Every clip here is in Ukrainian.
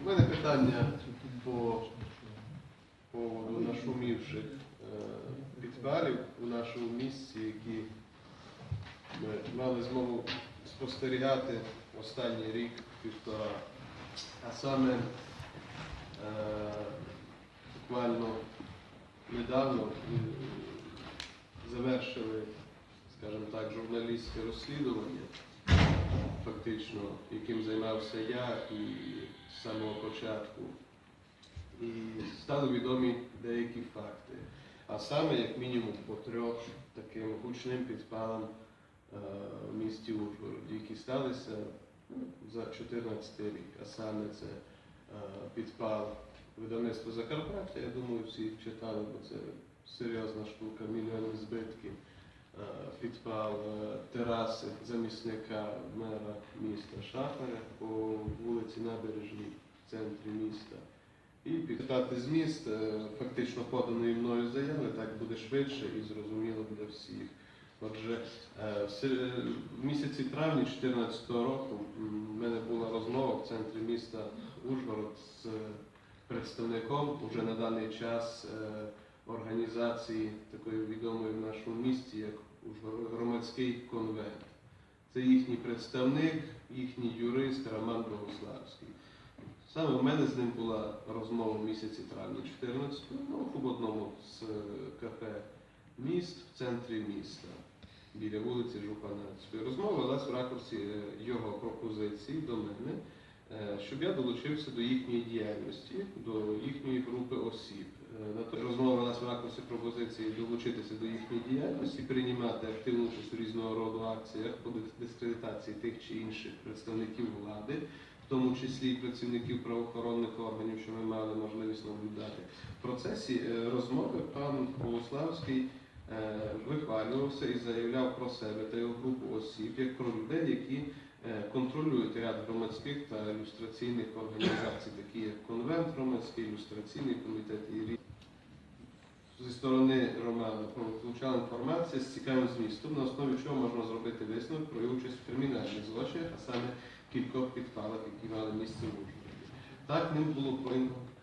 У мене питання по поводу нашумівших е, підпалів у нашому місті, які ми мали змогу спостерігати останній рік півтора. А саме е, буквально недавно е, завершили, скажімо так, журналістське розслідування, фактично, яким займався я і з самого початку. І стали відомі деякі факти. А саме, як мінімум, по трьох таким гучним підпалам е, в місті Ужгороді, які сталися за 14 рік. А саме це е, підпал видавництва Закарпаття. Я думаю, всі читали, бо це серйозна штука, мільйонні збитки. Е, Підпал е, тераси замісника мера міста Шахаря по вулиці Набережній в центрі міста. І підтати зміст е, фактично поданої мною заяви, так буде швидше і зрозуміло для всіх. Отже, в місяці травні 2014 року в мене була розмова в центрі міста Ужгород з представником уже на даний час організації такої відомої в нашому місті, як громадський конвент. Це їхній представник, їхній юрист Роман Богославський. Саме в мене з ним була розмова в місяці травня 14 ну, в одному з е, кафе міст в центрі міста біля вулиці Жупанецької. Розмова велась в ракурсі е, його пропозицій до мене, е, щоб я долучився до їхньої діяльності, до їхньої групи осіб. Е, На то розмова велась в ракурсі пропозиції долучитися до їхньої діяльності, приймати активну участь у різного роду акціях по дискредитації тих чи інших представників влади в тому числі і працівників правоохоронних органів, що ми мали можливість наблюдати. В процесі е, розмови пан Богославський е, вихвалювався і заявляв про себе та його групу осіб як про людей, які контролюють ряд громадських та ілюстраційних організацій, такі як конвент громадський, ілюстраційний комітет і зі сторони Романа получала інформація з цікавим змістом, на основі чого можна зробити висновок про участь в кримінальних злочинах, а саме кількох підпалах, які мали місце в Ужгороді. Так ним було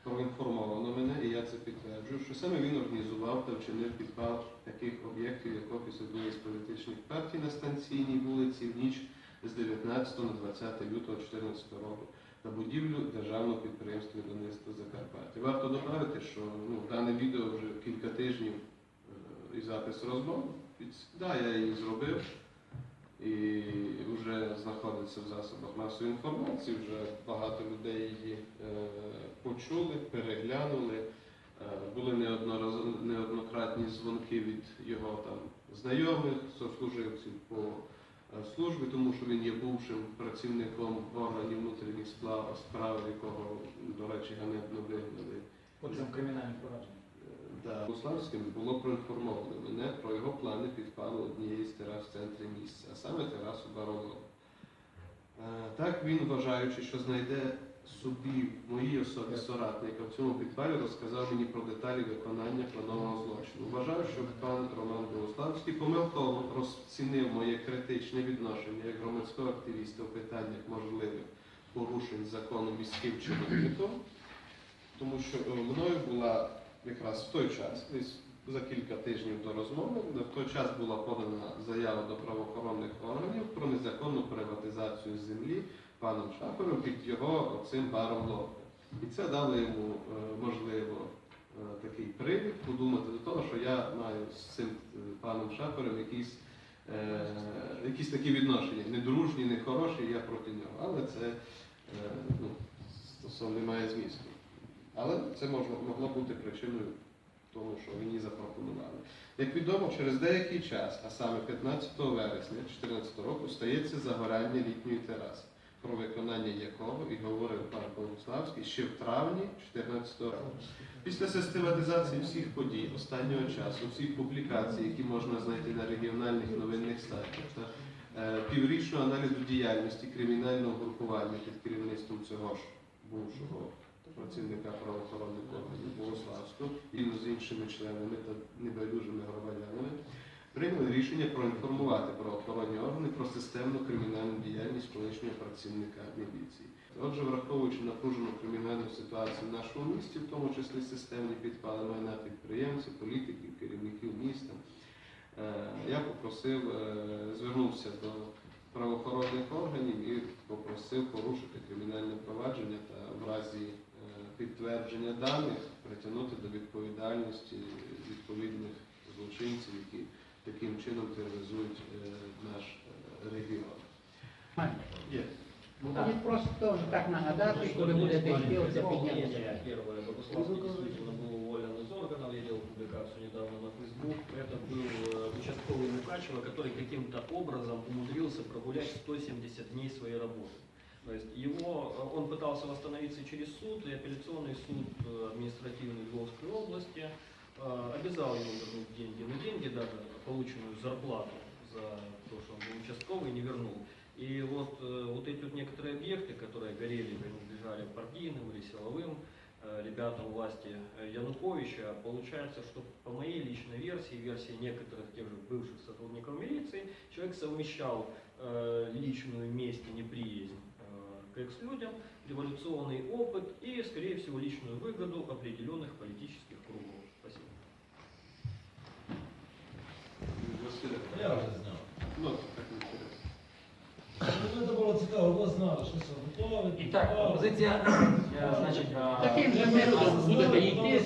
проінформовано мене, і я це підтверджую, що саме він організував та вчинив підпал таких об'єктів, як офіс однієї з політичних партій на станційній вулиці в ніч з 19 на 20 лютого 2014 року на будівлю державного підприємства видавництва Закарпаття. Варто додати, що ну, дане відео вже кілька тижнів е, і запис розмов. Так, я її зробив і вже знаходиться в засобах масової інформації. Вже багато людей її е, почули, переглянули. Е, були неоднократні дзвонки від його там знайомих, сослуживців по е, службі, тому що він є бувшим працівником органів внутрішніх справ, якого, до речі, ганебно вигнали. Потім кримінальним провадження. Да. Буславським було проінформовано мене про його плани підпалу однієї з терас в центрі місця, а саме терасу Бароло. Е, Так він, вважаючи, що знайде собі моїй особі соратника в цьому підпалі, розказав мені про деталі виконання планового злочину. Вважаю, що пан Роман Богославський помилково розцінив моє критичне відношення як громадського активіста в питаннях можливих порушень закону міським чиновником, тому що е, мною була якраз в той час, десь за кілька тижнів до розмови, в той час була подана заява до правоохоронних органів про незаконну приватизацію землі паном Шаховим під його цим баром лофу. І це дало йому е, можливо е, такий привід подумати до того, що я маю з цим е, паном Шаховим якісь, якісь такі відношення, не дружні, не хороші, я проти нього. Але це ну, стосовно немає змісту. Але це можна, могло бути причиною тому, що мені запропонували. Як відомо, через деякий час, а саме 15 вересня 2014 року, стається загорання літньої тераси, про виконання якого і говорив пан Богуславський ще в травні 2014 року. Після систематизації всіх подій останнього часу, всіх публікацій, які можна знайти на регіональних новинних сайтах, та е, піврічного аналізу діяльності кримінального групування під керівництвом цього ж бувшого працівника правоохоронних органів Богославського і з іншими членами та небайдужими громадянами прийняли рішення проінформувати правоохоронні органи про системну кримінальну діяльність колишнього працівника міліції. Отже, враховуючи напружену кримінальну ситуацію в нашому місті, в тому числі системні підпали майна підприємців, політиків, керівників міста, е, я попросив, е, звернувся до правоохоронних органів і попросив порушити кримінальне провадження та в разі е, підтвердження даних притягнути до відповідальності відповідних злочинців, які таким чином тероризують е, наш е, регіон. Є. Мені просто так нагадати, коли будете йти, оце підняти. Мнение первое. Богуславский действительно был уволен из органов. Я видел публикацию недавно на Facebook. Это был э, участковый Мукачева, который каким-то образом умудрился прогулять 170 дней своей работы. То есть его, э, он пытался восстановиться через суд, и апелляционный суд э, административный Львовской области э, обязал его вернуть деньги, но деньги даже, полученную зарплату за то, что он был участковый, не вернул. И вот, э, вот эти вот некоторые объекты, которые горели, принадлежали партийным или силовым э, ребятам власти э, Януковича, получается, что по моей личной версии, версии некоторых тех же бывших сотрудников милиции, человек совмещал личную месть и неприязнь к экс-людям, революционный опыт и, скорее всего, личную выгоду определенных политических кругов. Ну, Це було цікаво, ви знали, що це готове. І так, пропозиція, е, значить, е, Таким же методом будете йти,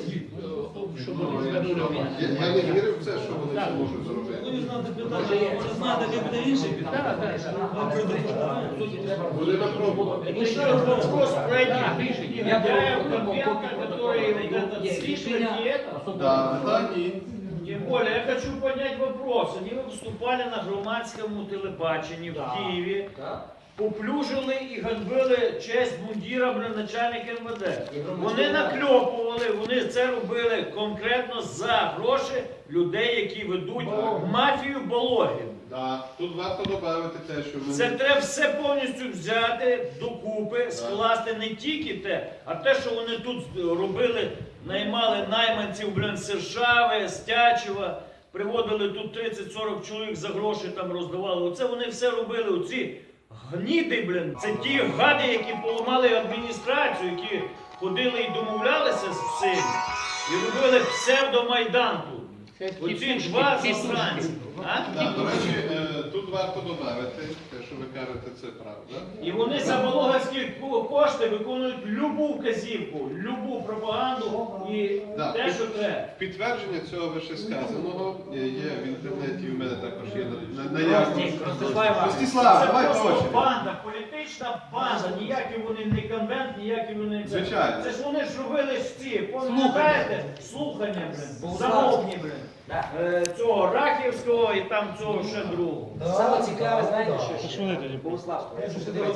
щоб вони звернули Я, я не вірив в це, що вони це Так. можуть Ну, зробити. ви знаєте питання, може знати, де буде інший там питання. написано, Вам але прийдуть це, питання. в суті, треба Будемо пробувати. Решаю вопрос пройти. Я Негодяев, был- Карпенко, который вот этот Є цифры рішення не это. особливо. Так, так, ні. Тем более, я хочу поднять вопрос. Они вы выступали на громадському телебаченні в Так. Києві, Так. поплюжили і ганьбили честь мундіра бля, начальника МВД. Вони накльопували, вони це робили конкретно за гроші людей, які ведуть мафію Бологін. Да. Тут варто додати те, що ми Це треба все повністю взяти докупи, скласти не тільки те, а те, що вони тут робили, наймали найманців, блін, з Сершави, Стячева, приводили тут 30-40 чоловік за гроші там роздавали. Оце вони все робили. Оці гніди, блін, це ті гади, які поламали адміністрацію, які ходили і домовлялися з всім, і робили псевдомайдан тут. Оці два засранці. А? До речі, е, тут варто додати, те, що ви кажете, це правда. І вони за вологарські кошти виконують любу вказівку, любу пропаганду і Да. те, що треба. Підтвердження цього вищесказаного е, є в інтернеті, у мене також є на- на наявність. Ростислав Це давай просто очереді. банда, політична банда, ніякі вони не конвент, ніякі вони це. Звичайно. Це ж вони ж робили ж ці, пам'ятаєте? Слухання, блин, замовні, блин. Е, Цього Рахівського і там цього ще другого. Саме цікаве, знаєте, що ще? Богослав,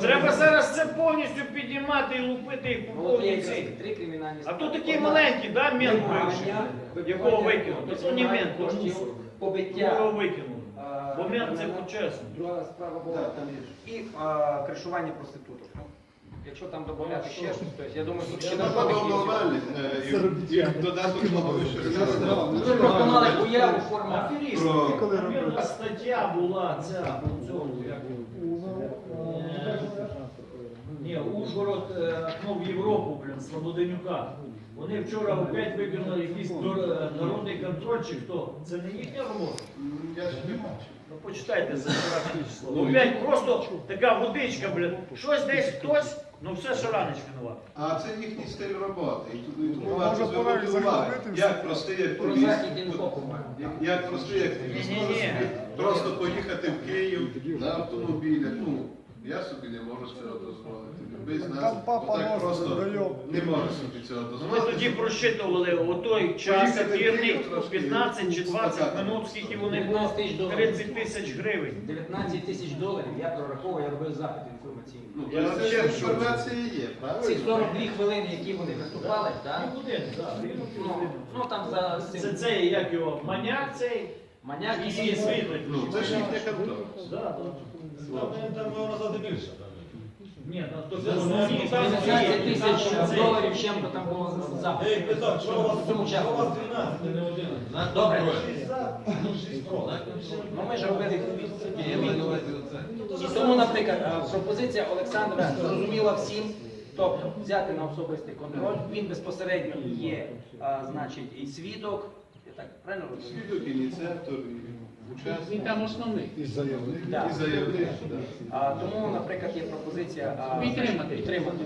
Треба зараз це повністю піднімати і лупити їх по Ну, от є повній якраз цій. три кримінальні А то справи. такі Одна- маленькі, да, мент Вимагання, бивший, якого викинули. тобто То не мент, то ж коштів, побиття. Його викинули. а, Бо мент це почесно. Друга справа була і а, кришування проституток. Ну, якщо там додати ще щось, то я думаю, тут ще наркотики. є. е, додаток. Ви просто мали уяву форму. Аферіст. Стаття була ця у цьому. як, е, Ні, Ужгород е, ну, в Європу, блін, Слободенюка. Вони вчора опять виконали якийсь народний контроль чи хто. Це не їхня робота. Я ж не бачив. Ну почитайте за вчорашнє число. Ну, Опять просто така водичка, блін. Щось десь хтось, ну все шаранич винуват. А це їхній стиль роботи. І тут- і тому варто звернути увагу. Як простий активіст, як- простий активіст може Ні-ні-ні. собі просто поїхати в Київ на автомобілях. Ну, я собі не можу цього дозволити. Любий з нас Там папа отак просто дає. не може собі цього Ну, Ми дозволити. тоді просчитували о той час Поїхати ефірний Київ трошки 15 чи 20 минут, скільки вони 19 тисяч було? доларів. 30 тисяч гривень. 19 тисяч доларів я прораховував, я робив запит інформаційний. Ну, Я тобто ще ще інформація є, Ці правильно? 42 хвилини, які вони виступали? Ну, так, Ну, ну там за Це цим цей, як його, маняк цей, маняк і і. Ну, це ж їхня контора. Да. Там там воно назад більше. Ні, ну, то Це це ж ні, там 19 є, тисяч доларів чим-то там було запит. Їх питав, що у вас В цьому що у вас часу. 12, не 11? Добре. Ну, шість проти. Ну ми ж робили І тому, наприклад, е, пропозиція Олександра зрозуміла всім, тобто взяти на особистий контроль. Він безпосередньо є, е, значить, і свідок. Так правильно розумію? Свідок, ініціатор, і учасник. Він там основний. І заявник. Да. І заявник. да. А, тому, наприклад, є пропозиція а, Підтримати. підтримати.